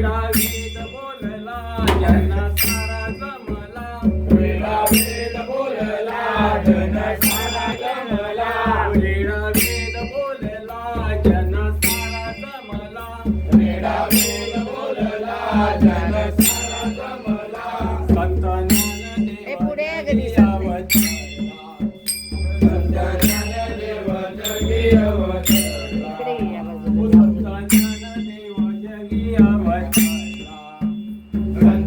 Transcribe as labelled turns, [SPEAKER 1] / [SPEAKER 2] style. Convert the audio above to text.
[SPEAKER 1] वेद बोलला ज्यांना सारा जमला.
[SPEAKER 2] वेळा वेद बोलला जन सारा जमला.
[SPEAKER 1] वेळा वेद बोलला ज्यांना सारा जमला.
[SPEAKER 2] वेळा वेद बोलला जन सारा जमला.